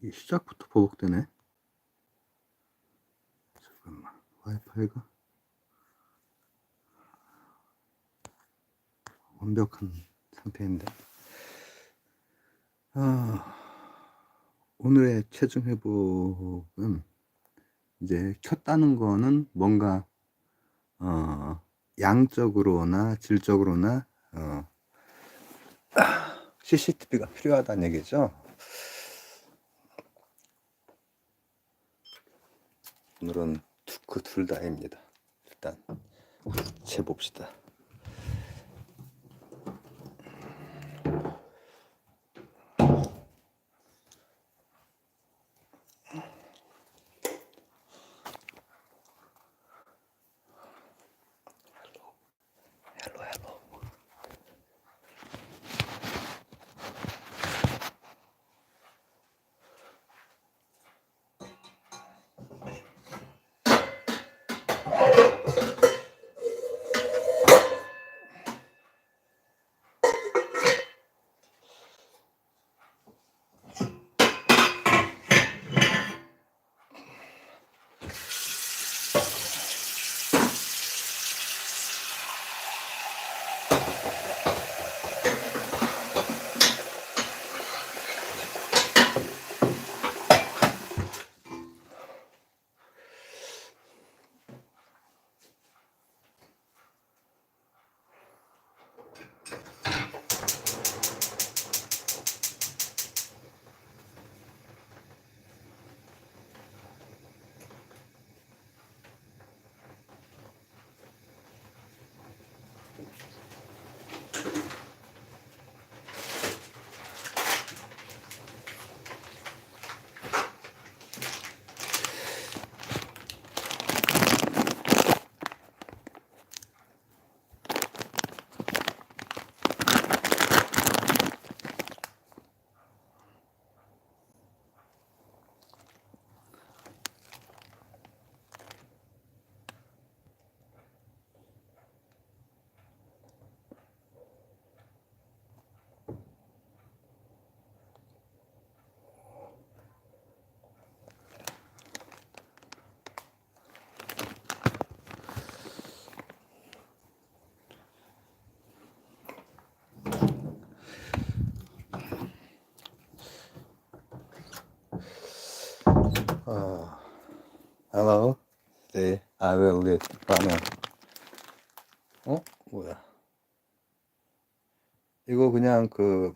이 시작부터 버벅대네. 잠깐만, 와이파이가 완벽한 상태인데. 아, 오늘의 체중 회복은 이제 켰다는 거는 뭔가 어, 양적으로나 질적으로나 어, CCTV가 필요하다는 얘기죠. 오늘은 투크 둘 다입니다. 일단 재봅시다. Hello. 네, I will eat ramen. 어? 뭐야? 이거 그냥 그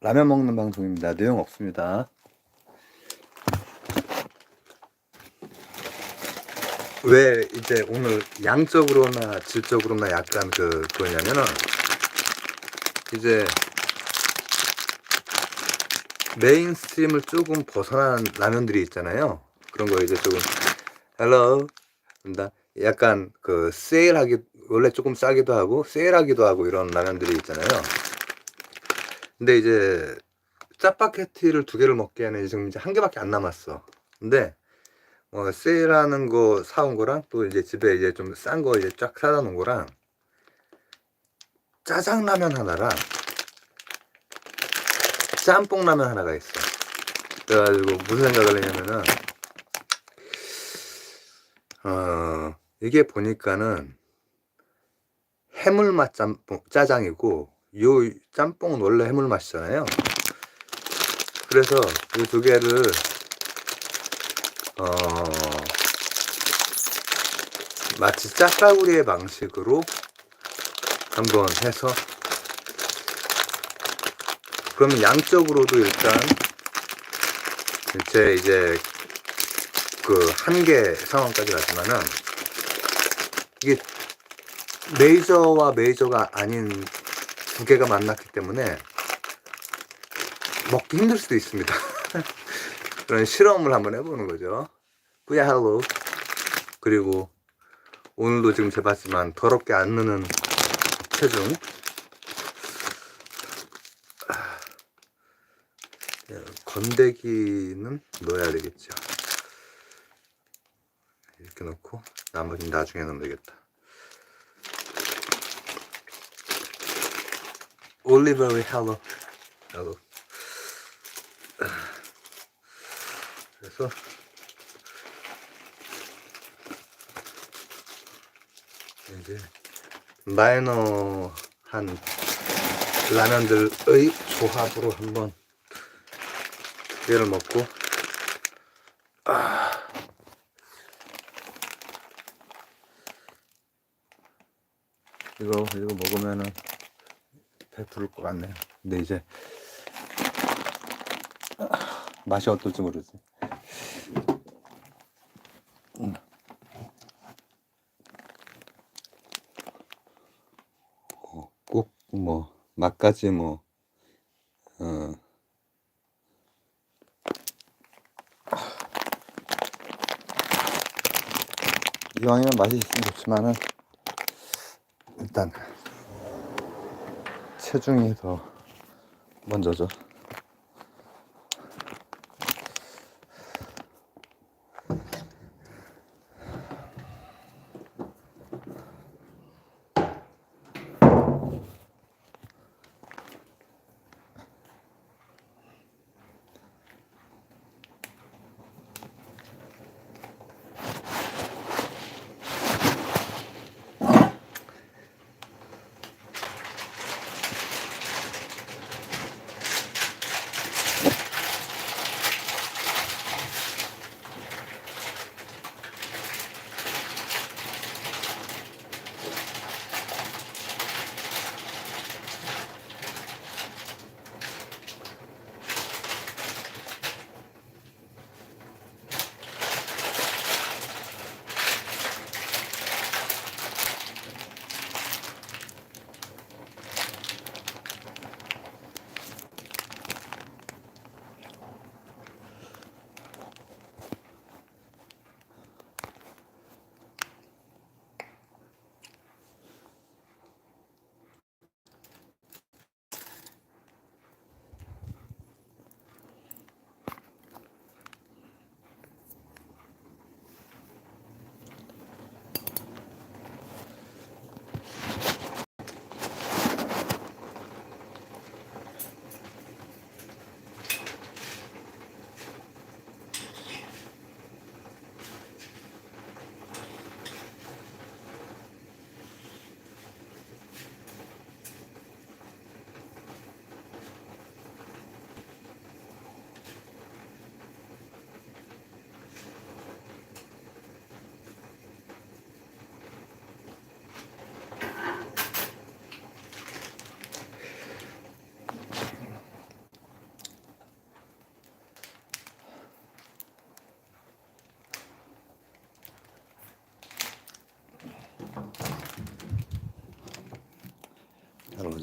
라면 먹는 방송입니다. 내용 없습니다. 왜 이제 오늘 양적으로나 질적으로나 약간 그 그거냐면은 이제 메인스트림을 조금 벗어난 라면들이 있잖아요. 그런 거 이제 조금 헬로 입니다. 약간 그 세일하기 원래 조금 싸기도 하고 세일하기도 하고 이런 라면들이 있잖아요. 근데 이제 짜파게티를 두 개를 먹기에는 지금 이제 한 개밖에 안 남았어. 근데 어, 세일하는 거 사온 거랑 또 이제 집에 이제 좀 싼 거 이제 쫙 사다 놓은 거랑 짜장라면 하나랑 짬뽕라면 하나가 있어. 그래가지고 무슨 생각을 했냐면은 어 이게 보니까는 해물맛 짬뽕 짜장이고 요 짬뽕은 원래 해물 맛이잖아요. 그래서 이 두 개를 어 마치 짜파구리의 방식으로 한번 해서 그러면 양적으로도 일단 제 이제 그 한계 상황까지 가지만은 이게 메이저와 메이저가 아닌 두 개가 만났기 때문에 먹기 힘들 수도 있습니다. 그런 실험을 한번 해보는 거죠. 뿌야 할로 그리고 오늘도 지금 재봤지만 더럽게 안 느는 체중 예, 건더기는 넣어야 되겠죠. 이렇게 넣고 나머지는 나중에 넣으면 되겠다. 올리버리 헬로 헬로 그래서 이제 마이너한 라면들의 조합으로 한번 두 개를 먹고 아. 이거 이거 먹으면은 배 부를 것 같네요. 근데 이제 아, 맛이 어떨지 모르지. 음. 어, 꼭뭐 맛까지 뭐 어, 이왕이면 맛이 있으면 좋지만은 일단 체중이 더 먼저죠.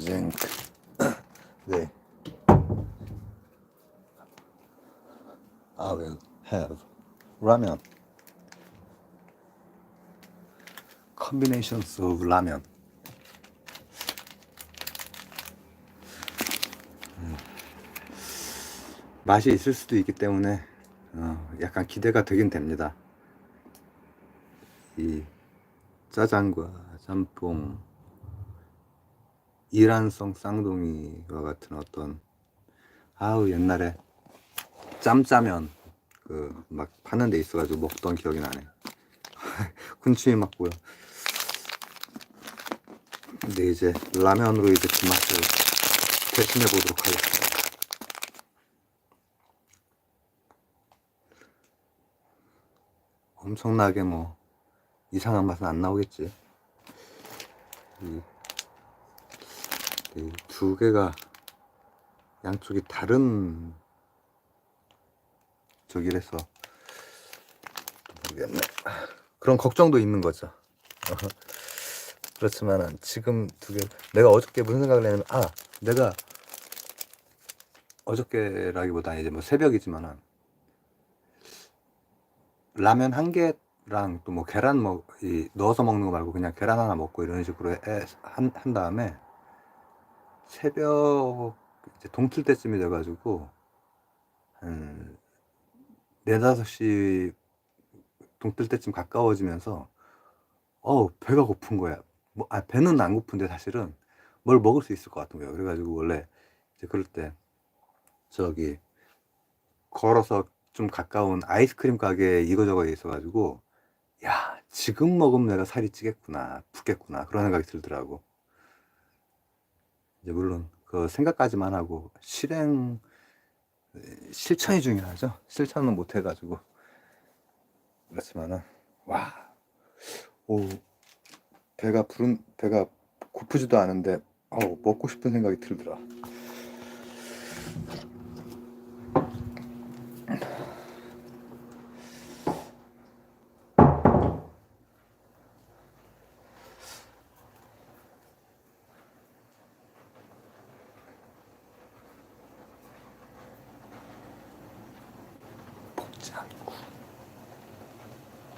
로젠 네. I will have ramen. Combinations of ramen. 음. 맛이 있을 수도 있기 때문에 어, 약간 기대가 되긴 됩니다. 이 짜장과 짬뽕, 이란성 쌍둥이와 같은 어떤 아우 옛날에 짬짜면 그 막 파는 데 있어가지고 먹던 기억이 나네. 군침이 맞고요. 근데 이제 라면으로 이제 그 맛을 대신해 보도록 하겠습니다. 엄청나게 뭐 이상한 맛은 안 나오겠지. 이, 이 두 개가 양쪽이 다른 저기래서 모르겠네. 그런 걱정도 있는 거죠. 그렇지만은 지금 두 개, 내가 어저께 무슨 생각을 했냐면, 아, 내가 어저께라기보다 이제 뭐 새벽이지만은 라면 한 개랑 또 뭐 계란 뭐, 이 넣어서 먹는 거 말고 그냥 계란 하나 먹고 이런 식으로 해, 한, 한 다음에 새벽 이제 동틀 때쯤이 돼가지고 한 네다섯 시 동틀 때쯤 가까워지면서 어 배가 고픈 거야. 뭐, 아 배는 안 고픈데 사실은 뭘 먹을 수 있을 것 같은 거예요. 그래가지고 원래 이제 그럴 때 저기 걸어서 좀 가까운 아이스크림 가게에 이거저거 있어가지고 야 지금 먹으면 내가 살이 찌겠구나 붓겠구나 그런 생각이 들더라고 이제 물론 그 생각까지만 하고 실행 실천이 중요하죠. 실천은 못 해가지고. 그렇지만은 와 오 배가 부른 배가 고프지도 않은데 어우 먹고 싶은 생각이 들더라 먹지 않고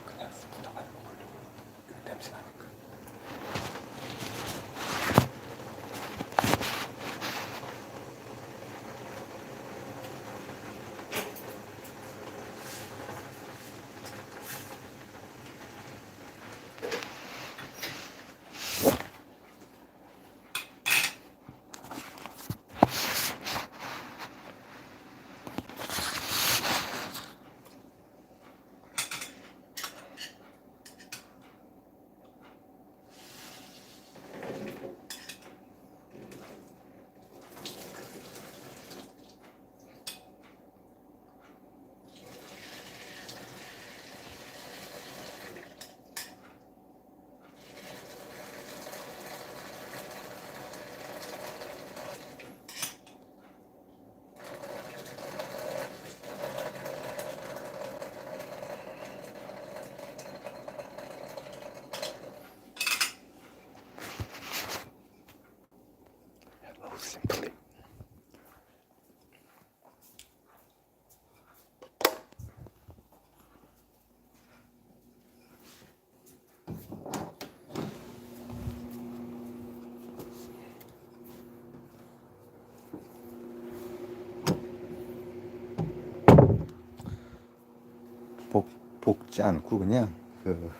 그냥 스프다만 먹으려고 그 나니까 Hello, simply. 볶, 볶지 않고 그냥 그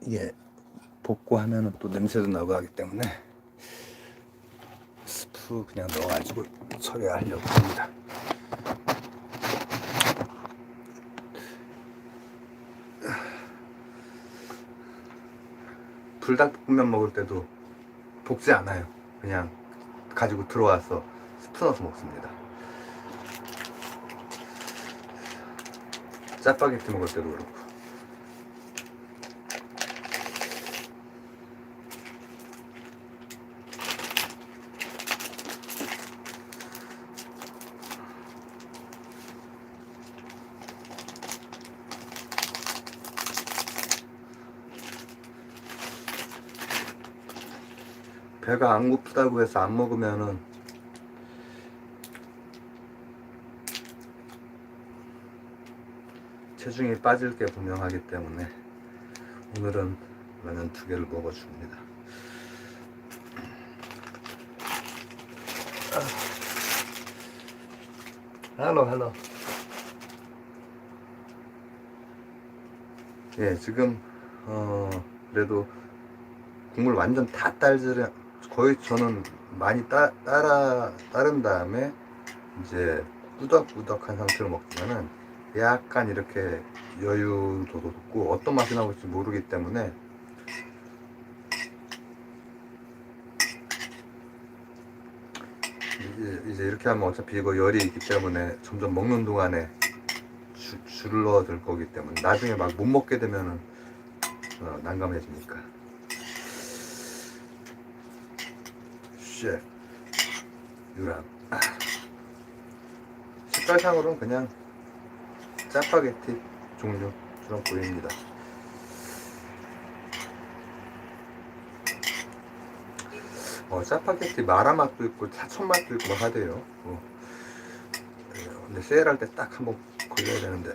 이게 볶고 하면은 또 냄새도 나고 하기 때문에 스프 그냥 넣어가지고 처리하려고 합니다. 불닭볶음면 먹을 때도 볶지 않아요. 그냥 가지고 들어와서 스프 넣어서 먹습니다. 짜파게티 먹을 때도 그렇고. 배가 안 고프다고 해서 안 먹으면은 체중이 빠질 게 분명하기 때문에 오늘은 라면 두 개를 먹어줍니다. 할로 할로. 예, 지금 어 그래도 국물 완전 다 딸지를 거의 저는 많이 따, 따라 따른 다음에 이제 꾸덕꾸덕한 상태로 먹으면은 약간 이렇게 여유도 돋고 어떤 맛이 나올지 모르기 때문에 이제, 이렇게 하면 어차피 이거 열이 있기 때문에 점점 먹는 동안에 주, 줄어들 거기 때문에 나중에 막 못 먹게 되면은 어, 난감해지니까. 쉐 유람. 아. 색깔상으로는 그냥 짜파게티 종류처럼 보입니다. 어, 짜파게티 마라 맛도 있고 사천 맛도 있고 막 하대요. 어. 예, 근데 세일할 때 딱 한번 걸려야 되는데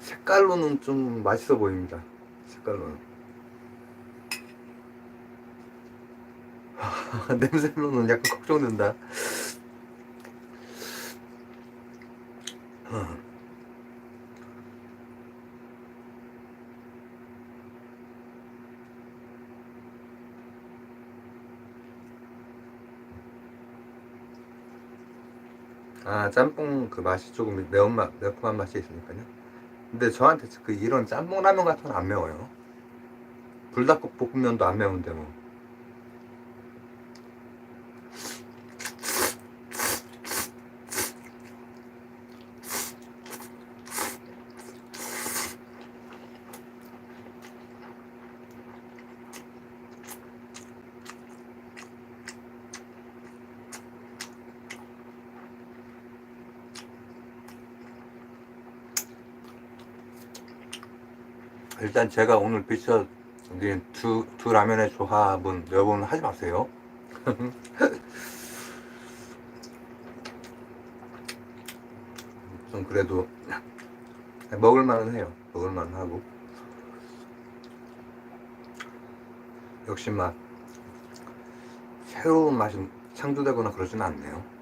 색깔로는 좀 맛있어 보입니다. 색깔로는 냄새로는 약간 걱정된다. 어. 아 짬뽕 그 맛이 조금 매운맛 매콤한 맛이 있으니까요. 근데 저한테 그 이런 짬뽕 라면 같은 건 안 매워요. 불닭국 볶음면도 안 매운데 뭐. 일단 제가 오늘 비춰드린 두, 두 라면의 조합은 여러분 하지 마세요. 좀 그래도 먹을만은 해요. 먹을만 하고 역시 막 새로운 맛이 창조되거나 그러지는 않네요.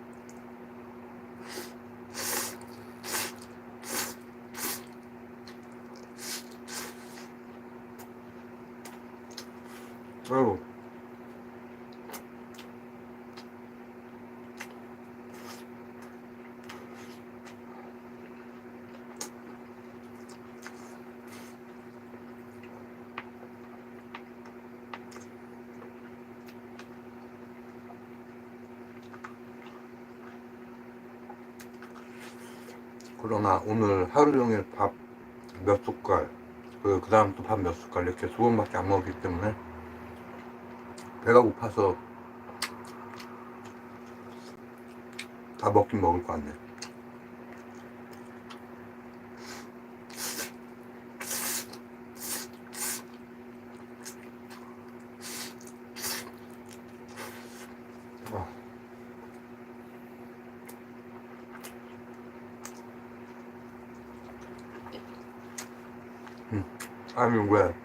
아이고. 그러나 오늘 하루 종일 밥 몇 숟갈, 그, 그 다음 또 밥 몇 숟갈 이렇게 두 번밖에 안 먹었기 때문에 배가 고파서 다 먹긴 먹을 것 같네. 아. 음, 아니 왜?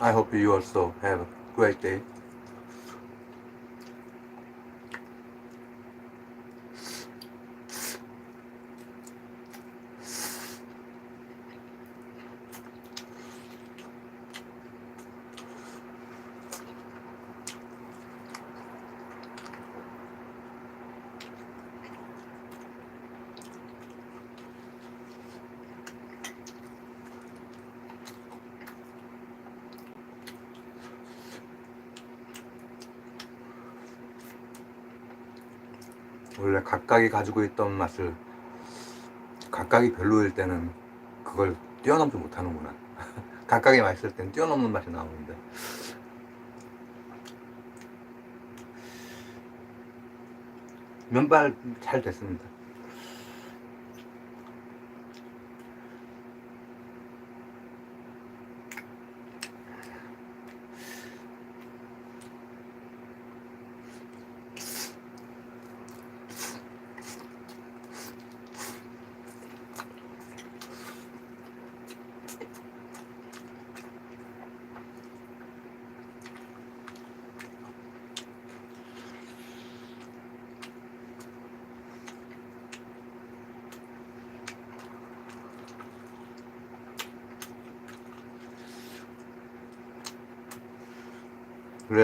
I hope you also have a great day. 각각이 가지고 있던 맛을 각각이 별로일 때는 그걸 뛰어넘지 못하는구나. 각각이 맛있을 땐 뛰어넘는 맛이 나오는데. 면발 잘 됐습니다.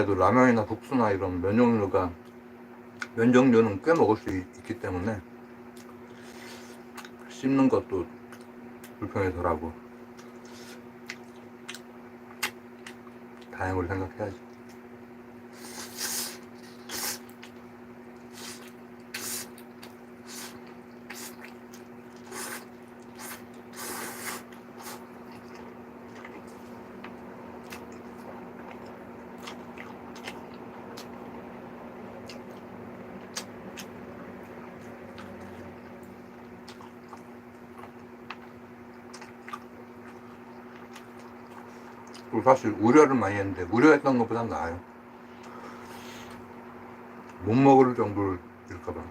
그래도 라면이나 국수나 이런 면 종류가 면 종류는 꽤 먹을 수 있, 기 때문에 씹는 것도 불편해서라고 다행으로 생각해야지. 사실 우려를 많이 했는데 우려했던 것보다 나아요. 못 먹을 정도일까봐.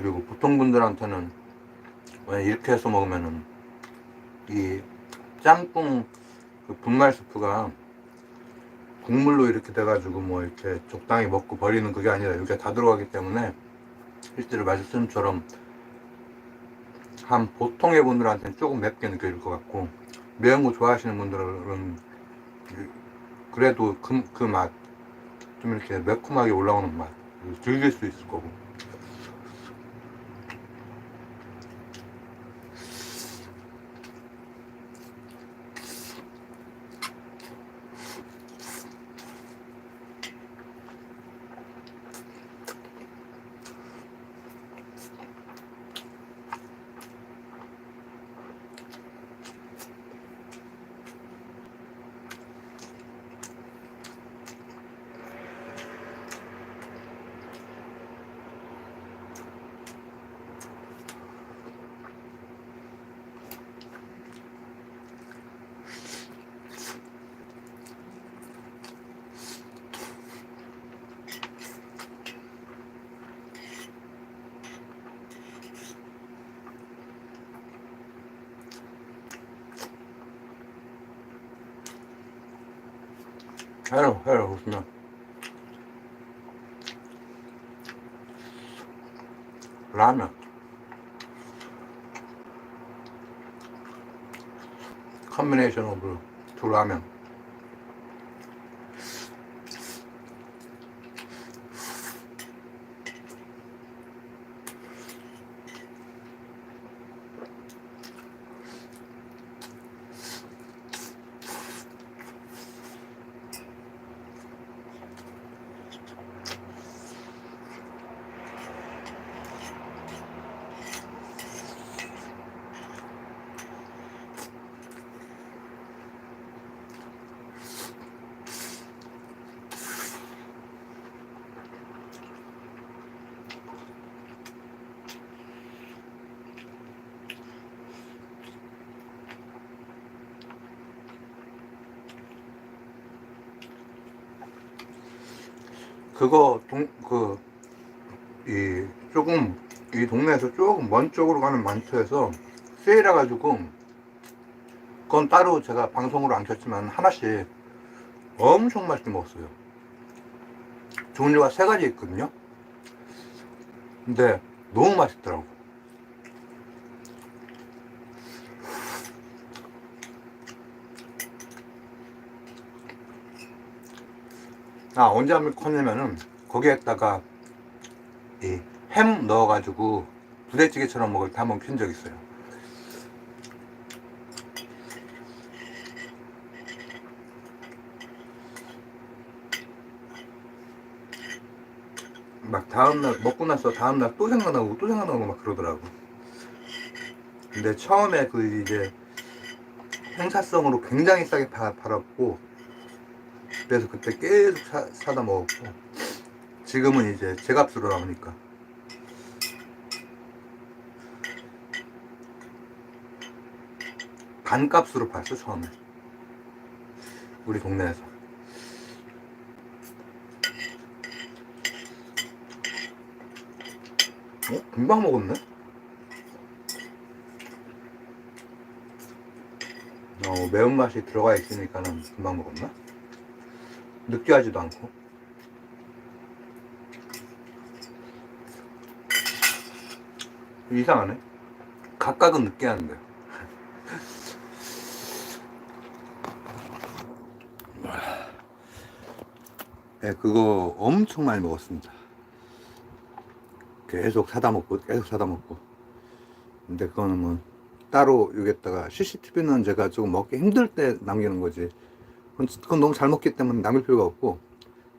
그리고 보통 분들한테는 왜 이렇게 해서 먹으면은 이 짬뽕 그 분말 스프가 국물로 이렇게 돼가지고 뭐 이렇게 적당히 먹고 버리는 그게 아니라 여기가 다 들어가기 때문에 실제로 말씀처럼 한 보통의 분들한테는 조금 맵게 느껴질 것 같고 매운 거 좋아하시는 분들은 그래도 그, 그 맛, 좀 이렇게 매콤하게 올라오는 맛 즐길 수 있을 거고 해로 해로 보시면 라면. 컨비네이션 오브 두 라면 그거 동 그 이 조금 이 동네에서 조금 먼 쪽으로 가는 만투에서 세일해 가지고 그건 따로 제가 방송으로 안 켰지만 하나씩 엄청 맛있게 먹었어요. 종류가 세 가지 있거든요. 근데 너무 맛있더라고. 아 언제 한번 컸냐면은 거기에다가 이 햄 넣어가지고 부대찌개처럼 먹을 때 한번 킨적 있어요. 막 다음날 먹고 나서 다음날 또 생각나고 또 생각나고 막 그러더라고. 근데 처음에 그 이제 행사성으로 굉장히 싸게 파, 팔았고 그래서 그때 계속 사, 사다 먹었고 지금은 이제 제 값으로 나오니까 반값으로 팔았어 처음에 우리 동네에서 어? 금방 먹었네? 어, 매운맛이 들어가 있으니까는 금방 먹었나? 느끼하지도 않고. 이상하네. 각각은 느끼한데. 네, 그거 엄청 많이 먹었습니다. 계속 사다 먹고 계속 사다 먹고. 근데 그거는 뭐 따로 여기다가 CCTV는 제가 조금 먹기 힘들 때 남기는 거지 그건, 너무 잘 먹기 때문에 남길 필요가 없고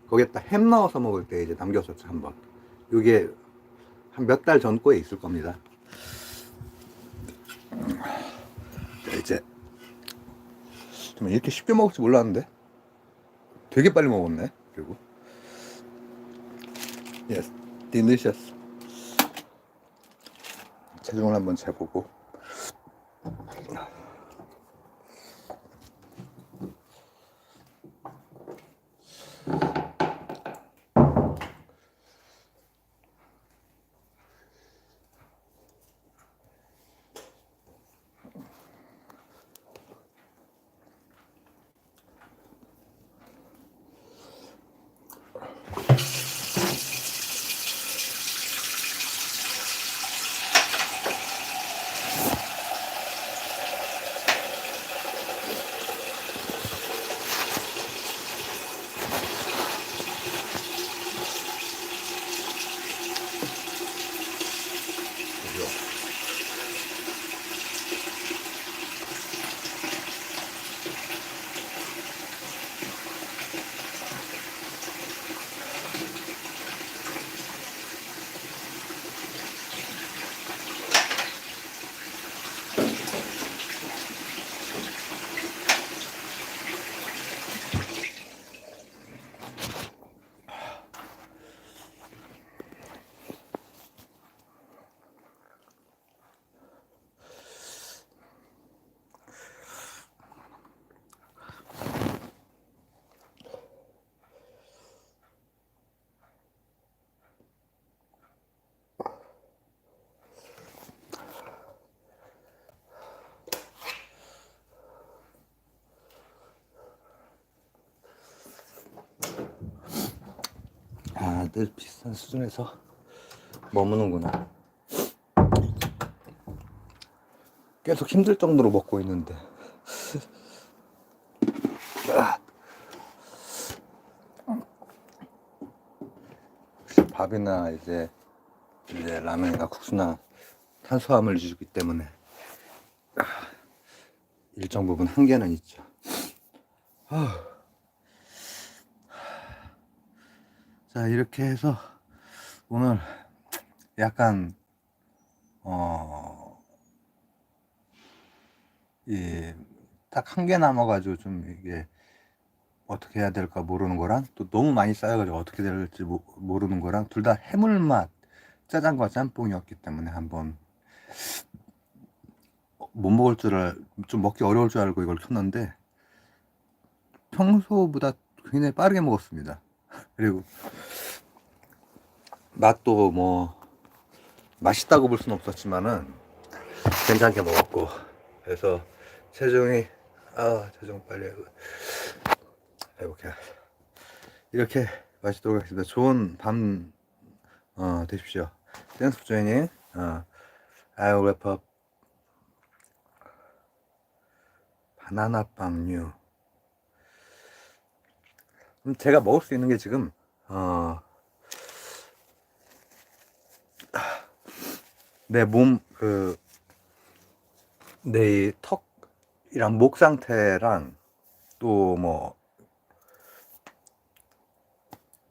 거기에다 햄 넣어서 먹을 때 이제 남겼었죠 한번. 이게 한 몇 달 전 거에 있을 겁니다. 자 이제. 좀 이렇게 쉽게 먹을 줄 몰랐는데? 되게 빨리 먹었네 그리고. Yes delicious. 체중을 한번 재보고 늘 비슷한 수준에서 머무는구나. 계속 힘들 정도로 먹고 있는데. 아. 밥이나 이제 이제 라면이나 국수나 탄수화물 주기 때문에 아, 일정 부분 한계는 있죠. 아. 자 이렇게 해서 오늘 약간 어, 어이딱 한 개 남아가지고 좀 이게 어떻게 해야 될까 모르는 거랑 또 너무 많이 쌓여가지고 어떻게 될지 모, 모르는 거랑 둘 다 해물맛 짜장과 짬뽕이었기 때문에 한번 못 먹을 줄 알, 좀 먹기 어려울 줄 알고 이걸 켰는데 평소보다 굉장히 빠르게 먹었습니다. 그리고 맛도 뭐 맛있다고 볼 수는 없었지만은 괜찮게 먹었고. 그래서 체중이 아 체중 빨리 해볼게. 이렇게 마치도록 하겠습니다. 좋은 밤 어, 되십시오. for joining 어, I'll wrap 바나나 빵류. 음, 제가 먹을 수 있는 게 지금 어, 내 몸 그 내 턱이랑 목 상태랑 또 뭐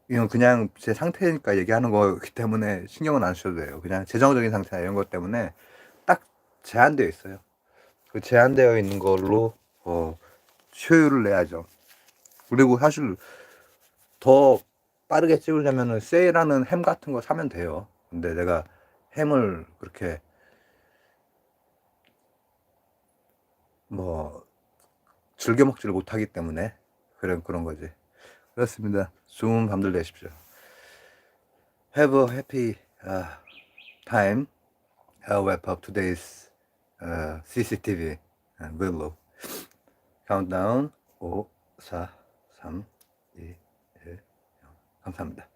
이건 그냥 제 상태니까 얘기하는 거기 때문에 신경은 안 쓰셔도 돼요. 그냥 재정적인 상태나 이런 것 때문에 딱 제한되어 있어요. 그 제한되어 있는 걸로 어, 효율을 내야죠. 그리고 사실 더 빠르게 찍으려면은 세일하는 햄 같은 거 사면 돼요. 근데 내가 햄을 그렇게 뭐 즐겨 먹지를 못하기 때문에 그런 그런 거지. 그렇습니다. 좋은 밤들 되십시오. Have a happy uh, time. I'll wrap up today's uh, CCTV uh, vlog. Countdown 5, 4, 3, 2, 1. 감사합니다.